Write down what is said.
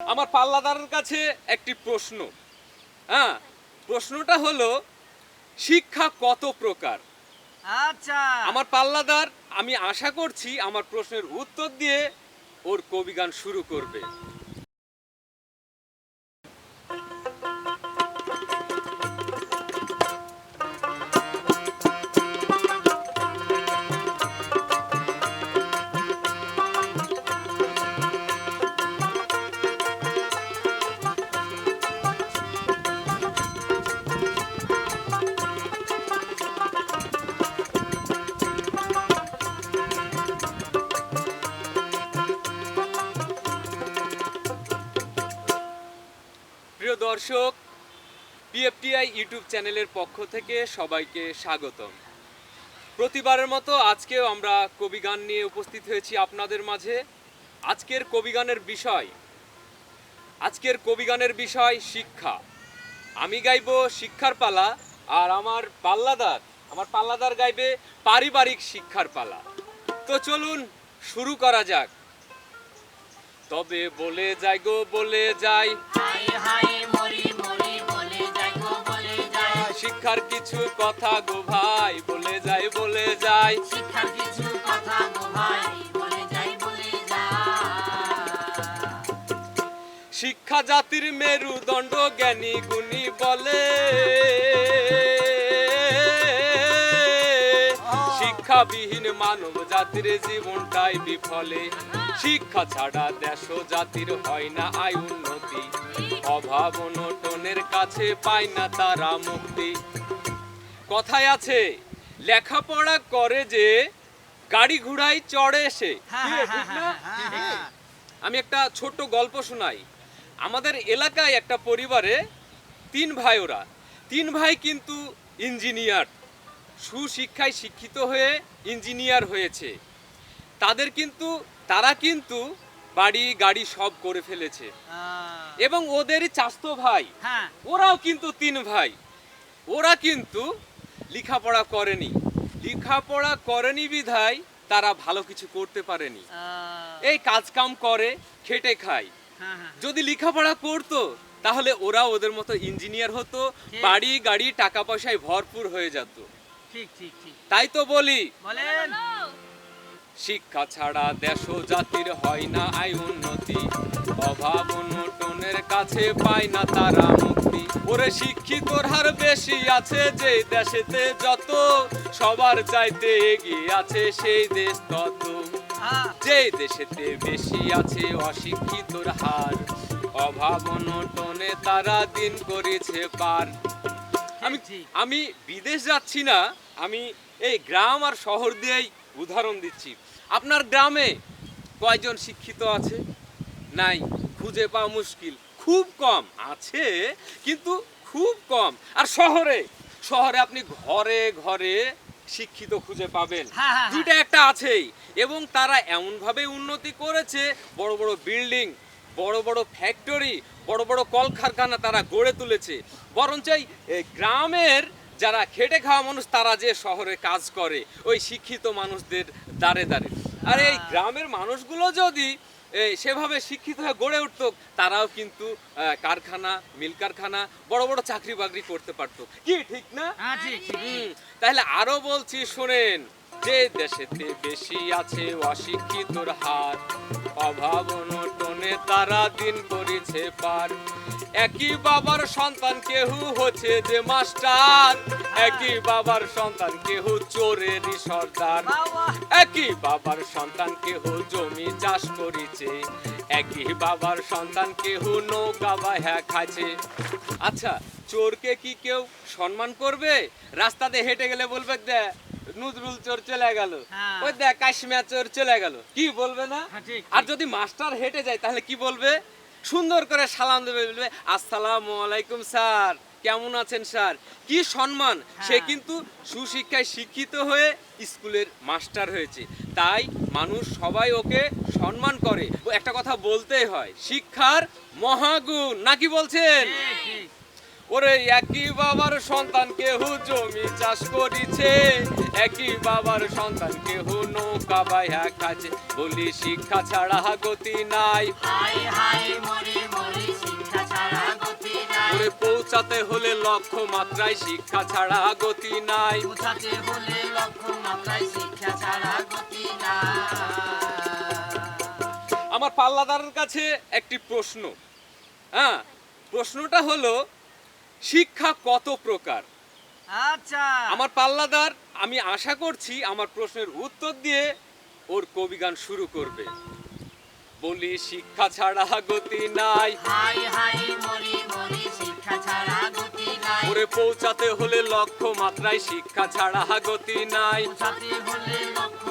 আমার পাল্লাদারের কাছে একটি প্রশ্ন। হ্যাঁ প্রশ্নটা হলো শিক্ষা কত প্রকার? আচ্ছা। আমার পাল্লাদার আমি আশা করছি আমার প্রশ্নের উত্তর দিয়ে ওর কবিগান শুরু করবে। দর্শক, পিএফটিআই ইউটিউব চ্যানেলের পক্ষ থেকে সবাইকে স্বাগতম। প্রতিবারের মতো আজকেও আমরা কবিগান নিয়ে উপস্থিত হয়েছি আপনাদের মাঝে। আজকের কবিগানের বিষয়, আজকের কবিগানের বিষয় শিক্ষা। আমি গাইব শিক্ষার পালা আর আমার পাল্লাদার আমার পাল্লাদার গাইবে পারিবারিক শিক্ষার পালা। তো চলুন শুরু করা যাক। তবে বলে যাই গো, বলে যাই। হাই হাই শিক্ষার কিছু কথা গো ভাই বলে যাই বলে যাই। শিক্ষার কিছু কথা গো ভাই বলে যাই বলে যাই। শিক্ষা জাতির মেরুদণ্ড জ্ঞানী গুণী বলে। শিক্ষাবিহীন মানব জাতির জীবনটাই বিফলে। শিক্ষা ছাড়া দেশ ও জাতির হয় না আয় উন্নতি। অভাব অনটনের কাছে পায় না তারা মুক্তি। কথায় আছে লেখাপড়া করে যে গাড়ি ঘোড়ায় চড়ে সে। হ্যাঁ, ঠিক না? আমি একটা ছোট্ট গল্প শোনাই। আমাদের এলাকায় একটা পরিবারে তিন ভাই ওরা। তিন ভাই কিন্তু ইঞ্জিনিয়ার। সুশিক্ষায় শিক্ষিত হয়ে ইঞ্জিনিয়ার হয়েছে। তাদের কিন্তু তারা কিন্তু বাড়ি গাড়ি সব করে ফেলেছে। এবং ওদের চাস্তো ভাই হ্যাঁ। ওরাও কিন্তু তিন ভাই। ওরা কিন্তু লেখাপড়া করেনি। লেখাপড়া করেনি বিধায় তারা ভালো কিছু করতে পারেনি। এই কাজ কাম করে খেটে খায়। হ্যাঁ, যদি লেখাপড়া করতো তাহলে ওরা ওদের মতো ইঞ্জিনিয়ার হতো বাড়ি গাড়ি টাকা পয়সায় ভরপুর হয়ে যেত। ঠিক ঠিক ঠিক। তাই তো বলি। বলেন। শিক্ষা ছাড়া দেশ জাতির হয় না আয় উন্নতি। অভাব অনটনের কাছে পায় না তারা মুক্তি। ওরে শিক্ষিতর হার বেশি আছে যে দেশেতে যত সবার চাইতে এগিয়ে আছে সেই দেশ তত। যে দেশেতে বেশি আছে অশিক্ষিতর হার অভাব অনটনে তারা দিন করেছে পার। আমি। আমি বিদেশ যাচ্ছি না আমি এই গ্রাম আর শহর দিয়েই উদাহরণ দিচ্ছি। আপনার গ্রামে কয়জন শিক্ষিত আছে? নাই খুঁজে পাওয়া মুশকিল। খুব কম আছে কিন্তু খুব কম। আর শহরে শহরে আপনি ঘরে ঘরে শিক্ষিত খুঁজে পাবেন। হ্যাঁ, হ্যাঁ, দুইটা একটা আছেই। এবং তারা এমনভাবে উন্নতি করেছে বড় বড় বিল্ডিং বড় বড় ফ্যাক্টরি বড় বড় কলকারখানা তারা গড়ে তুলেছে। বরঞ্চ গ্রামের যারা খেটে খাওয়া মানুষ তারা যে শহরে কাজ করে ওই শিক্ষিত মানুষদের দাঁড়ে দাঁড়ে আর এই গ্রামের মানুষগুলো যদি সেভাবে শিক্ষিত হয়ে গড়ে উঠত তারাও কিন্তু কারখানা মিল কারখানা বড় বড় চাকরি বাকরি করতে পারতো। কি ঠিক না? হ্যাঁ তাহলে আরও বলছি শোনেন। যে দেশেতে বেশি আছে অশিক্ষিতর হার অভাব অনটনে তারা দিন করেছে পার। একই বাবার সন্তান কেহু হচ্ছে যে মাস্টার একই বাবার সন্তান কেহু চোরেরই সর্দার। একই বাবার সন্তান কেহ জমি চাষ করেছে একই বাবার সন্তান কেহ নৌকা বা হ্যাঁ খাচ্ছে আচ্ছা চোরকে কি কেউ সম্মান করবে? রাস্তাতে হেঁটে গেলে বলবে দে নজরুল চোর চলে গেল। হ্যাঁ। ওই দেখ কাশ্মীর চোর চলে গেল। কি বলবে না? হ্যাঁ, আর যদি মাস্টার হেঁটে যায় তাহলে কি বলবে? সুন্দর করে সালাম দেবে বলবে আসসালামু আলাইকুম স্যার। কেমন আছেন স্যার? কি সম্মান। সে হ্যাঁ। কিন্তু সুশিক্ষায় শিক্ষিত হয়ে স্কুলের মাস্টার হয়েছে। তাই মানুষ সবাই ওকে সম্মান করে। ও একটা কথা বলতেই হয় শিক্ষার মহাগুণ। নাকি বলছেন? ওরে একই বাবার সন্তান কেহু জমি চাষ করিছে? একই বাবার সন্তান কেহ নৌকা বাইহা খাচ্ছে বলি শিক্ষা ছাড়া গতি নাই। ওরে পৌঁছাতে হলে লক্ষ্য মাত্রায় শিক্ষা ছাড়া গতি নাই। পৌঁছাতে হলে লক্ষ্য মাত্রায় শিক্ষা ছাড়া গতি নাই। আমার পাল্লাদারের কাছে একটি প্রশ্ন। হ্যাঁ প্রশ্নটা হলো শিক্ষা কত প্রকার? আচ্ছা। আমার পাল্লাদার আমি আশা করছি আমার প্রশ্নের উত্তর দিয়ে ওর কবিগান শুরু করবে। বলি শিক্ষা ছাড়া গতি নাই। হাই হাই মরি মরি শিক্ষা ছাড়া গতি নাই। ওরে পৌঁছাতে হলে লক্ষ্য মাত্রায় শিক্ষা ছাড়া গতি নাই। পৌঁছাতে হলে লক্ষ্য